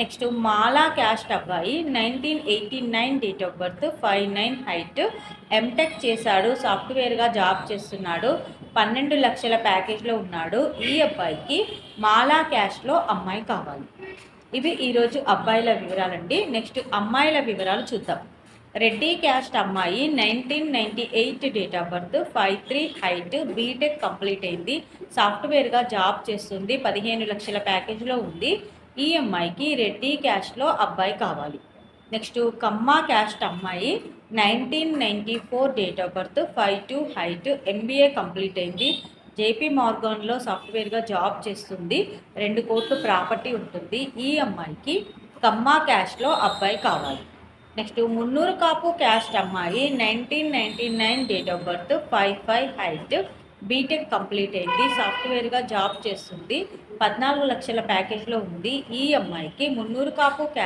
Next Mala caste అబ్బాయి nineteen eighty nine date of birth five nine height. MTech చేశాడు సాఫ్ట్వేర్గా job చేస్తున్నాడు పన్నెండు లక్షల ప్యాకేజ్లో ఉన్నాడు. ఈ అబ్బాయికి మాలా క్యాస్ట్లో అమ్మాయి కావాలి. ఇవి ఈరోజు అబ్బాయిల వివరాలండి. నెక్స్ట్ అమ్మాయిల వివరాలు చూద్దాం. రెడ్డి క్యాస్ట్ అమ్మాయి nineteen ninety eight date of birth five three height. BTech complete అయింది సాఫ్ట్వేర్గా జాబ్ చేస్తుంది పదిహేను లక్షల ప్యాకేజ్లో ఉంది. ఈ అమ్మాయికి రెడ్డి క్యాస్ట్లో అబ్బాయి కావాలి. నెక్స్ట్ కమ్మ క్యాస్ట్ అమ్మాయి nineteen ninety four date of birth five two height MBA complete అయింది. జేపీ మార్గాన్లో సాఫ్ట్వేర్గా జాబ్ చేస్తుంది. రెండు కోట్లు ప్రాపర్టీ ఉంటుంది. ఈ అమ్మాయికి కమ్మ క్యాస్ట్లో అబ్బాయి కావాలి. నెక్స్ట్ మున్నూరు కాపు క్యాస్ట్ అమ్మాయి nineteen ninety nine date of birth five five height BTech complete అయింది. సాఫ్ట్వేర్గా జాబ్ చేస్తుంది. పద్నాలుగు లక్షల ప్యాకేజ్లో ఉంది. ఈ అమ్మాయికి మున్నూరు కాపు క్యా